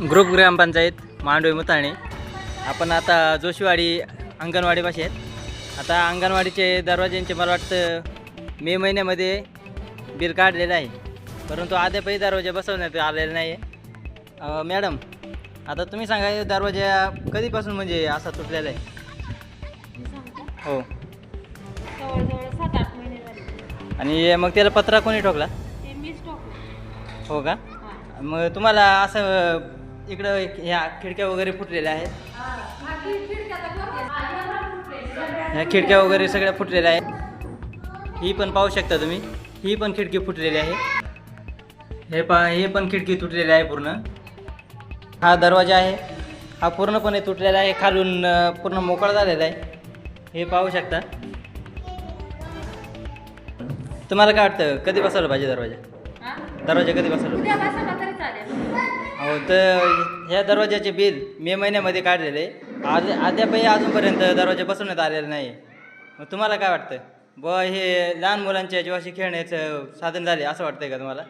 Group ग्रामपंचायत मांडवे मुताणे. आपण आता जोशीवाडी अंगणवाडीपाशी आहेत. आता अंगणवाडीचे दरवाज्यांचे मला वाटतं मे महिन्यामध्ये बिल काढलेलं आहे. परंतु अद्यापही दरवाजा बसवण्यात आलेला नाही आहे. मॅडम आता तुम्ही सांगा दरवाजा कधीपासून म्हणजे असा तुटलेला आहे? हो. आणि मग त्याला पत्रा कोणी ठोकला. हो का? मग तुम्हाला असं इकडं ह्या खिडक्या वगैरे फुटलेल्या आहेत. ह्या खिडक्या वगैरे सगळ्या फुटलेल्या आहेत. ही पण पाहू शकता तुम्ही. ही पण खिडकी फुटलेली आहे. हे पा हे पण खिडकी तुटलेली आहे पूर्ण. हा दरवाजा आहे. हा पूर्णपणे तुटलेला आहे. खालून पूर्ण मोकळा झालेला आहे. हे पाहू शकता. तुम्हाला काय वाटतं? कधी बसायला पाहिजे दरवाजा? दरवाजा कधी बसवलं हो तर ह्या दरवाजाचे बिल मे महिन्यामध्ये काढलेले. आज अद्यापही अजूनपर्यंत दरवाजा बसवण्यात आलेला नाही. मग तुम्हाला काय वाटतं? ब हे लहान मुलांच्या जीवाशी खेळण्याचं साधन झाले असं वाटतंय का तुम्हाला?